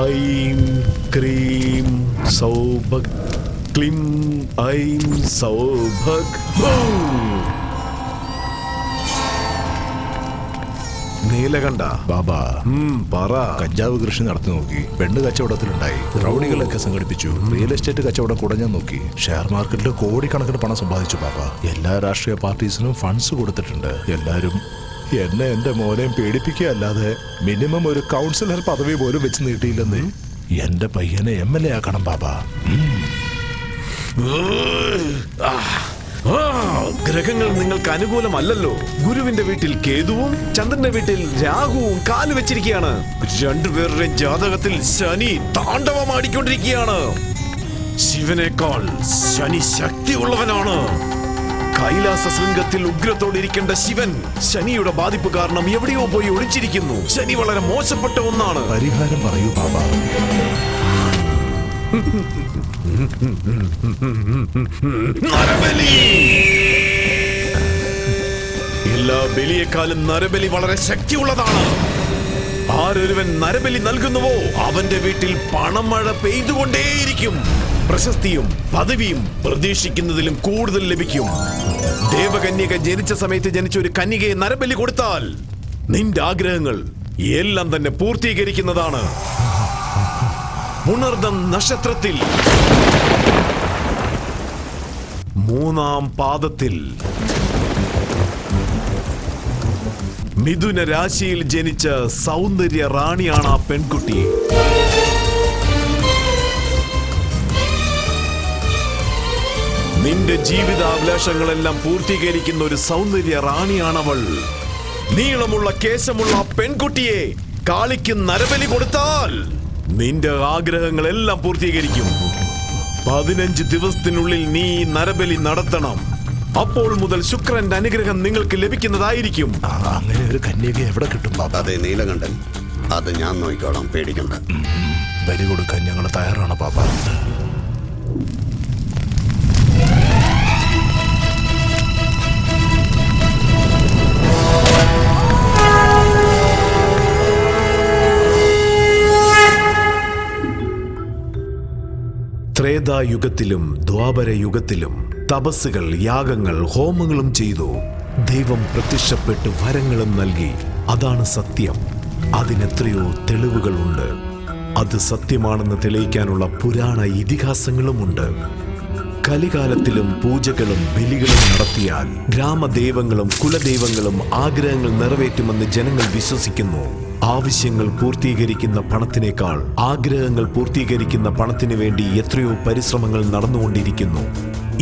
ഐം ക്രീം സൗഭഗ് ക്ലിം ഐം സൗഭഗ് ഹൂം. നീലകണ്ഠ ബാബാ പറ കഞ്ചാവ് കൃഷി നടത്തി നോക്കി പെണ്ണ് കച്ചവടത്തിലുണ്ടായി റൗഡികളൊക്കെ സംഘടിപ്പിച്ചു റിയൽ എസ്റ്റേറ്റ് കച്ചവടം കുടഞ്ഞാൻ നോക്കി ഷെയർ മാർക്കറ്റിൽ കോടിക്കണക്കിന് പണം സമ്പാദിച്ചു ബാബ. എല്ലാ രാഷ്ട്രീയ പാർട്ടീസിനും ഫണ്ട്സ് കൊടുത്തിട്ടുണ്ട് എല്ലാരും എന്നെ എന്റെ മോനെയും പേടിപ്പിക്കുകയല്ലാതെ മിനിമം ഒരു കൗൺസിലർ പദവി പോലും വെച്ച് നീട്ടിയില്ലെന്ന്. എന്റെ പയ്യനെ എം എൽ എ ആക്കണം ബാബ. ഗ്രഹങ്ങൾ നിങ്ങൾക്ക് അനുകൂലമല്ലല്ലോ. ഗുരുവിന്റെ വീട്ടിൽ കേതുവും ചന്ദ്രന്റെ വീട്ടിൽ രാഹുവും കാൽ വെച്ചിരിക്കുകയാണ്. രണ്ടുപേരുടെ ജാതകത്തിൽ ശനി താണ്ഡവമാടിക്കൊണ്ടിരിക്കുകയാണ്. ശിവനേക്കാൾ ശനി ശക്തിയുള്ളവനാണ്. കൈലാസ ശൃംഗത്തിൽ ഉഗ്രത്തോടിരിക്കേണ്ട ശിവൻ ശനിയുടെ ബാധിപ്പ് കാരണം എവിടെയോ പോയി ഒളിച്ചിരിക്കുന്നു. ശനി വളരെ മോശപ്പെട്ട ഒന്നാണ്. പരിഹാരം പറയൂ ബാബ. നരബലി! എല്ലാ ബലിയെക്കാളും നരബലി വളരെ ശക്തിയുള്ളതാണ്. ആരൊരുവൻ നരബലി നൽകുന്നുവോ അവന്റെ വീട്ടിൽ പണമഴ പെയ്തുകൊണ്ടേയിരിക്കും. പ്രശസ്തിയും പദവിയും പ്രതീക്ഷിക്കുന്നതിലും കൂടുതൽ ലഭിക്കും. ദേവകന്യക ജനിച്ച സമയത്ത് ജനിച്ച ഒരു കന്യകയെ നരബലി കൊടുത്താൽ നിന്റെ ആഗ്രഹങ്ങൾ എല്ലാം തന്നെ പൂർത്തീകരിക്കുന്നതാണ്. പുണർദം നക്ഷത്രത്തിൽ. മൂന്നാം പാദത്തിൽ. മിഥുന രാശിയിൽ ജനിച്ച സൗന്ദര്യ റാണിയാണ് ആ പെൺകുട്ടി. നിന്റെ ജീവിതാഭിലാഷങ്ങളെല്ലാം പൂർത്തീകരിക്കുന്ന ഒരു സൗന്ദര്യ റാണിയാണവൾ. നീളമുള്ള കേശമുള്ള ആ പെൺകുട്ടിയെ കാളിക്ക് നരബലി കൊടുത്താൽ നിന്റെ ആഗ്രഹങ്ങളെല്ലാം പൂർത്തീകരിക്കും. പതിനഞ്ച് ദിവസത്തിനുള്ളിൽ നീ ഈ നരബലി നടത്തണം. അപ്പോൾ മുതൽ ശുക്രന്റെ അനുഗ്രഹം നിങ്ങൾക്ക് ലഭിക്കുന്നതായിരിക്കും. ആ, അങ്ങനെ ഒരു കന്യക എവിടെ കിട്ടും അതെ നീലകണ്ഠൻ. അത് ഞാൻ നോക്കിക്കോളാം പേടിക്കണ്ട. ബലി കൊടുക്കാൻ ഞങ്ങൾ തയ്യാറാണ് ബാബ. ത്രേതായുഗത്തിലും ദ്വാപരയുഗത്തിലും തപസ്സുകൾ യാഗങ്ങൾ ഹോമങ്ങളും ചെയ്തു. ദൈവം പ്രത്യക്ഷപ്പെട്ട് വരങ്ങളും നൽകി. അതാണ് സത്യം. അതിനെത്രയോ തെളിവുകളുണ്ട്. അത് സത്യമാണെന്ന് തെളിയിക്കാനുള്ള പുരാണ ഇതിഹാസങ്ങളുമുണ്ട്. കലികാലത്തിലും പൂജകളും ബലികളും നടത്തിയാൽ ഗ്രാമദേവങ്ങളും കുലദേവങ്ങളും ആഗ്രഹങ്ങൾ നിറവേറ്റുമെന്ന് ജനങ്ങൾ വിശ്വസിക്കുന്നു. ആവശ്യങ്ങൾ പൂർത്തീകരിക്കുന്ന പണത്തിനേക്കാൾ ആഗ്രഹങ്ങൾ പൂർത്തീകരിക്കുന്ന പണത്തിനു വേണ്ടി എത്രയോ പരിശ്രമങ്ങൾ നടന്നുകൊണ്ടിരിക്കുന്നു.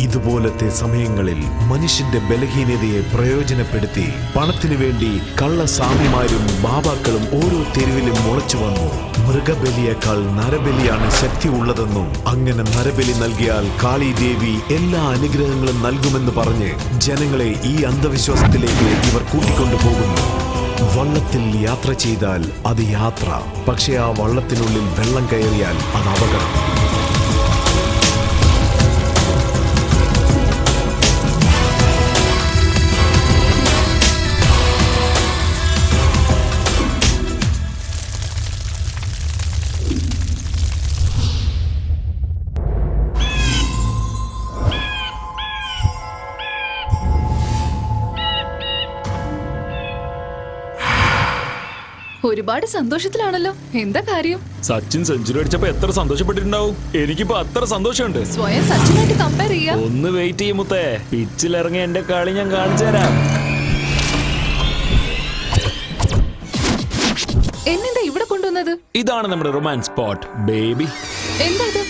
ഇതുപോലത്തെ സമയങ്ങളിൽ മനുഷ്യന്റെ ബലഹീനതയെ പ്രയോജനപ്പെടുത്തി പണത്തിനു വേണ്ടി കള്ളസ്വാമിമാരും ബാബാക്കളും ഓരോ തെരുവിലും മുളച്ചു വന്നു. മൃഗബലിയേക്കാൾ നരബലിയാണ് ശക്തി ഉള്ളതെന്നും അങ്ങനെ നരബലി നൽകിയാൽ കാളി ദേവി എല്ലാ അനുഗ്രഹങ്ങളും നൽകുമെന്ന് പറഞ്ഞ് ജനങ്ങളെ ഈ അന്ധവിശ്വാസത്തിലേക്ക് ഇവർ കൂട്ടിക്കൊണ്ടുപോകുന്നു. വള്ളത്തിൽ യാത്ര ചെയ്താൽ അത് യാത്ര പക്ഷേ ആ വള്ളത്തിനുള്ളിൽ വെള്ളം കയറിയാൽ അത് അപകടം. ഒരുപാട് സന്തോഷത്തിലാണല്ലോ. എന്താ കാര്യം? സച്ചിൻ സെഞ്ചുറി അടിച്ചപ്പോ എത്ര സന്തോഷപ്പെട്ടിട്ടുണ്ടാവും? എനിക്കിപ്പോ അത്ര സന്തോഷമുണ്ട്. സ്വയം സച്ചിനായിട്ട് കമ്പയർ ചെയ്യാം. ഒന്ന് വെയിറ്റ് ചെയ്യും മുത്തേ. പിച്ചിലിറങ്ങി എന്റെ കളി ഞാൻ കാണിച്ചു തരാം. എന്നെന്താ ഇവിടെ കൊണ്ടുവന്നത്? ഇതാണ് നമ്മുടെ റൊമാൻസ് സ്പോട്ട് ബേബി എന്താ ഇത്?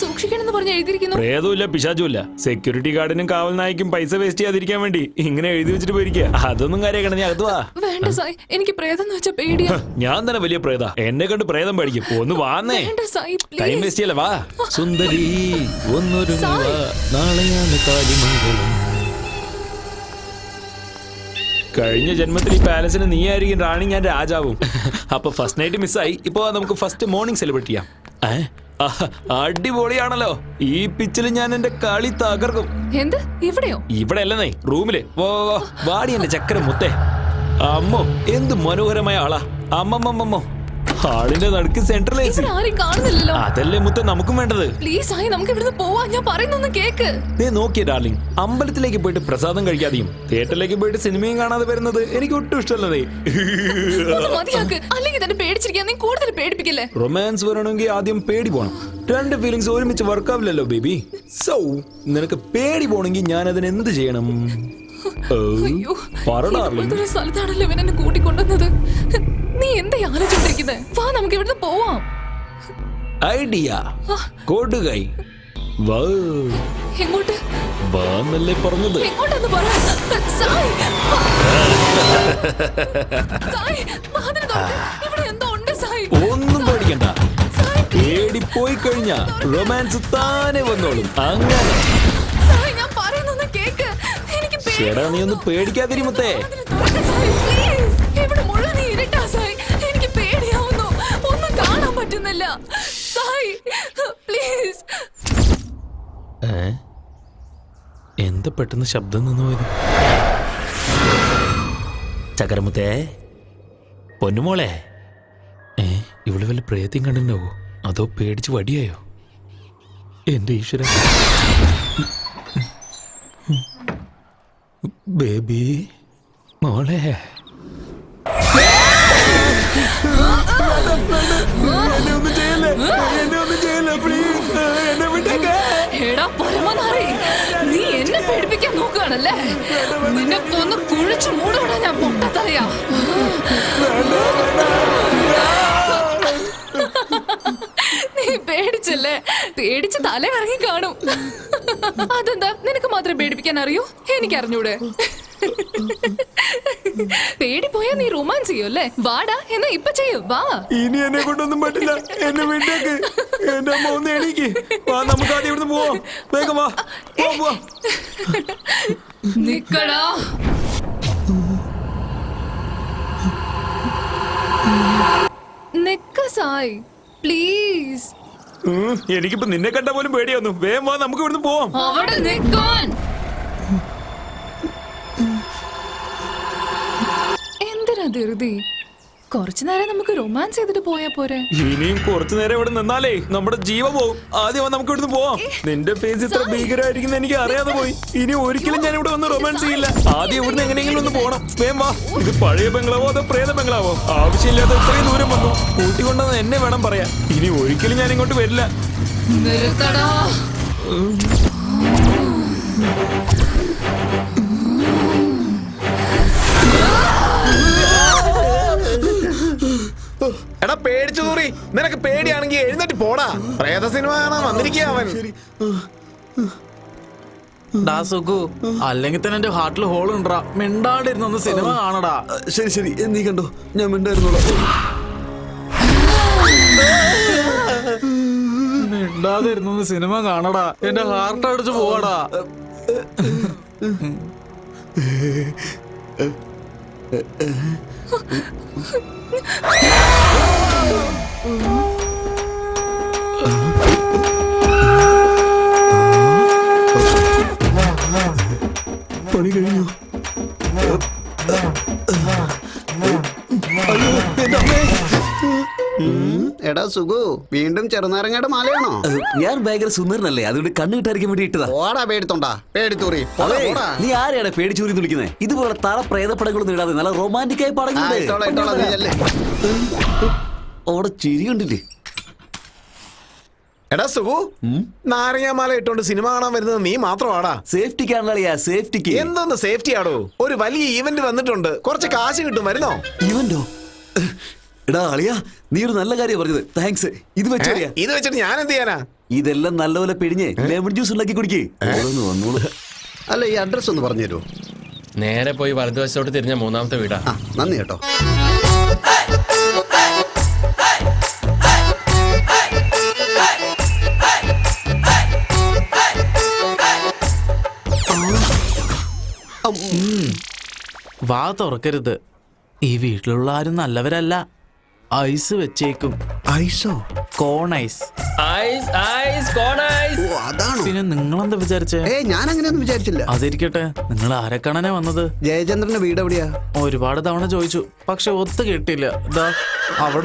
സൂക്ഷിക്കണമെന്ന് പറഞ്ഞ് എഴുതിയിരിക്കുന്നു? പ്രേതമില്ല പിശാചുമില്ല. സെക്യൂരിറ്റി ഗാർഡിനും കാവൽ നായ്ക്കും പൈസ വേസ്റ്റ് ചെയ്യാതിരിക്കാൻ വേണ്ടി ഇങ്ങനെ എഴുതി വെച്ചിട്ട് പോയിരിക്കുക. അതൊന്നും കാര്യമാക്കണ വാ. വേണ്ട സായ് എനിക്ക് പ്രേതം എന്ന് വെച്ചാ പേടിയാ. ഞാൻ തന്നെ വലിയ പ്രേത. എന്നെ കണ്ട് പ്രേതം പഠിക്കും ഒന്ന് വാന്നേ വേണ്ട സായ് ടൈം പ്ലീസ് വേസ്റ്റ് ചെയ്യല്ല വാ. സുന്ദരി ഒന്നൊരു സായ്. നാളെയാണ് കാലിമംഗലം. കഴിഞ്ഞ ജന്മത്തിൽ ഈ പാലസിന് നീ ആയിരിക്കും റാണി ഞാൻ രാജാവും. അപ്പൊ ഫസ്റ്റ് നൈറ്റ് മിസ്സായി ഇപ്പൊ നമുക്ക് ഫസ്റ്റ് മോർണിംഗ് സെലിബ്രേറ്റ് ചെയ്യാം. ഏ? അടിപൊളിയാണല്ലോ. ഈ പിച്ചിൽ ഞാൻ എന്റെ കളി തകർക്കും. എന്ത്? ഇവിടെയോ? ഇവിടെ അല്ലെന്നേ റൂമിൽ. വാടി എന്റെ ചക്കര മുത്തേ. അമ്മോ എന്ത് മനോഹരമായ ആളാ. അമ്മമ്മമ്മോ ഹാളിന്റെ നടുക്ക് സെൻട്രൽ എ സി ആരും കാണുന്നില്ലല്ലോ. അതല്ലേ മുത്ത നമുക്കും വേണ്ടത്? പ്ലീസ് ആയി നമുക്ക് ഇവിടുന്ന് പോവാ. ഞാൻ പറയുന്നൊന്ന് കേക്ക്. നീ നോക്കിയ ഡാർലിംഗ് അമ്പലത്തിലേക്ക് പോയിട്ട് പ്രസാദം കഴിക്കാതെയും തിയേറ്ററിലേക്ക് പോയിട്ട് സിനിമയും കാണാതെ വരുന്നത് എനിക്ക് ഒട്ടും ഇഷ്ടമല്ലതേ. ഒന്ന് മതിയാക്ക്. അല്ലെങ്കിൽ തന്നെ പേടിച്ചിരിക്കാൻ നീ കൂടുതൽ പേടിപ്പിക്കല്ലേ? റൊമാൻസ് വരണമെങ്കിൽ ആദ്യം പേടി പോണം. രണ്ട് ഫീലിങ്സ് ഒരുമിച്ച് വർക്ക് വർക്കാവില്ലല്ലോ ബേബി സോ നിനക്ക് പേടി പോണെങ്കിൽ ഞാൻ അതിന് എന്ത് ചെയ്യണം? സ്ഥലത്താണല്ലോ ഇവൻ എന്നെ കൂട്ടിക്കൊണ്ടുവന്നത്. നീ എന്താ ആലോചിച്ചോണ്ടിരിക്കുന്നത് വാ നമുക്ക് ഇവിടുന്ന് പോവാം. ഐഡിയ. കൊടുകൈ. വാ. എങ്ങോട്ട്? വാ എന്നല്ലേ പറഞ്ഞത്? എങ്ങോട്ടെന്ന് പറ. സായ്. സായ് വാതിൽ തുറക്ക്. ഇവിടെ എന്തോ ഉണ്ട് സായ്. ഒന്നും പേടിക്കണ്ട. സായ് പേടി പോയി കഴിഞ്ഞ റൊമാൻസ് താനെ വന്നോളും. അങ്ങനെ. സായ് ഞാൻ പറയുന്നൊന്ന് കേക്ക്. എനിക്ക് പേടി- ചേടാ നീ ഒന്ന് പേടിക്കാതിരി മുത്തേ. തുറക്ക് സായ്, പറ്റുന്നില്ല സായ് പ്ലീസ് എന്താ പെട്ടെന്ന് ശബ്ദം നിന്നു പോയത്? ചകരമുത്തേ പൊന്നുമോളെ. ഏ ഇവിടെ വല്ല പ്രേത്യം കണ്ടിട്ടുണ്ടാവോ? അതോ പേടിച്ച് വടിയായോ? എന്റെ ഈശ്വര. ബേബി മോളെ. എടാ നീ എന്നെ പേടിപ്പിക്കാൻ നിന്നെ മൂടോടാ ഞാൻ നീ പേടിച്ചല്ലേ? പേടിച്ച് തല ഇറങ്ങി കാണും. അതെന്താ? നിനക്ക് മാത്രം പേടിപ്പിക്കാൻ അറിയൂ? എനിക്ക് പേടി പോയാ നീ റൊമാൻസ് ചെയ്യൂല്ലേ വാടാ എന്നാ ഇപ്പൊ ചെയ്യൂ വാ. ഇനി എന്നെ കൊണ്ടൊന്നും പറ്റില്ല. എന്നെ വീട്ടിലേക്ക് എന്റെ അമ്മ ഒന്ന് എണീക്ക്. വാ നമുക്ക് ആദ്യം ഇവിടുന്ന് പോവാം. വേഗം വാ. പോവാ. നിക്കടാ. നിക്ക സായ്. പ്ലീസ്. ഉം, എനിക്കിപ്പോ നിന്നെ കണ്ട പോലും പേടിയാന്നു വേഗം വാ നമുക്ക് ഇവിടുന്ന് പോവാം. അവിടെ നിക്കാൻ. ധൃതി കുറച്ചു നേരം നമുക്ക് റൊമാൻസ് ചെയ്തിട്ട് പോയാ പോരെ. ഇനിയും കുറച്ചു നേരം ഇവിടെ നിന്നാലേ നമ്മുടെ ജീവ പോകും. ആദ്യം നമുക്ക് ഇവിടുന്ന് പോവാം. നിന്റെ ഫേസ് ഇത്ര ഭീകരമായിരിക്കും എനിക്ക് അറിയാതെ പോയി. ഇനി ഒരിക്കലും ഞാൻ ഇവിടെ വന്ന് റൊമാൻസ് ചെയ്യില്ല. ആദ്യം ഇവിടുന്ന് എങ്ങനെയെങ്കിലും ഒന്ന് പോണം. വേം വാ. ഇത് പഴയ ബംഗ്ലാവോ അതോ പ്രേത ബംഗ്ലാവോ? ആവശ്യമില്ലാതെ ഇത്രയും ദൂരം വന്നു. കൂട്ടിക്കൊണ്ടെന്ന് എന്നെ വേണം പറയാ ഇനി ഒരിക്കലും ഞാൻ ഇങ്ങോട്ട് വരില്ല. നിർത്തടാ. പേടിച്ചു തൂറി നിനക്ക് പേടിയാണെങ്കിൽ എഴുന്നേറ്റ് പോടാ പ്രേത സിനിമ കാണാൻ വന്നിരിക്കുക അവൻ ഡാ സുഖു അല്ലെങ്കിൽ തന്നെ എന്റെ ഹാർട്ടിൽ ഹോൾ ഉണ്ടാ മിണ്ടാണ്ടിരുന്ന ഒന്ന് സിനിമ കാണടാ ശരി ശരി നീ കണ്ടോ ഞാൻ മിണ്ടായിരുന്നോളാം സിനിമ കാണടാ എന്റെ ഹാർട്ട് അടിച്ചു പോവാടാ പണി കഴിഞ്ഞു എടാ സുഖു വീണ്ടും ചെറുനാരങ്ങയുടെ മാലയാണോ? ഞാൻ ഭയങ്കര സുന്ദരനല്ലേ? അതുകൊണ്ട് കണ്ണു കിട്ടായിരിക്കാൻ വേണ്ടി ഇട്ടതാ. ഓടാ പേടിത്തോണ്ടാ. പേടിത്തൂറി. നീ ആരെയാണ് പേടിച്ചൂരി വിളിക്കുന്നത് ഇതുപോലെ തറ പ്രേതപ്പടങ്ങളൊന്നും ഇടാതെ നല്ല റൊമാന്റിക് ആയി പടങ്ങൾ ഓടെ ചിരി കണ്ടില്ലേ? എടാ സുഖു നാരങ്ങാമാല ഇട്ടോണ്ട് സിനിമ കാണാൻ വരുന്നത് നീ മാത്രമാടാ. സേഫ്റ്റിക്കാണല്ലിയാ സേഫ്റ്റിക്ക്. എന്തൊന്ന് സേഫ്റ്റി ആടോ ഒരു വലിയ ഈവന്റ് വന്നിട്ടുണ്ട്. കുറച്ച് കാശ് കിട്ടും വരുന്നോ? ഇവന്റോ എടാ അളിയാ നീ ഒരു നല്ല കാര്യം പറഞ്ഞത്. താങ്ക്സ് ഇത് വെച്ചറിയാ ഇത് വെച്ചിട്ട് ഞാൻ എന്ത് ചെയ്യാനാ? ഇതെല്ലാം നല്ലപോലെ പിഴിഞ്ഞ് ലെമൺ ജ്യൂസ് ഉണ്ടാക്കി കുടിക്കേ. ഓരോന്ന് വന്നോളൂ. അല്ല ഈ അഡ്രസ് ഒന്ന് പറഞ്ഞു തരുമോ? നേരെ പോയി വലതുവശത്തോട്ട് തിരിഞ്ഞ മൂന്നാമത്തെ വീടാ. നന്ദി കേട്ടോ. വാ തുറക്കരുത്. ഈ വീട്ടിലുള്ള ആരും നല്ലവരല്ല. ഐസ് വെച്ചേക്കും. ഐസോ? Cone ice. Ice ice cone ice. ഓ അതാണോ? പിന്നെ നിങ്ങളെന്താ വിചാരിച്ചേ? ഏ ഞാൻ അങ്ങനെ ഒന്നും വിചാരിച്ചില്ല. അതിരിക്കട്ടെ നിങ്ങൾ ആരക്കണനെ കാണാനാ വന്നത്? ജയചന്ദ്രന്റെ വീട് എവിടെയാ ഒരുപാട് തവണ ചോദിച്ചു പക്ഷെ ഒത്തു കിട്ടില്ല. ഇതാ അവിടെ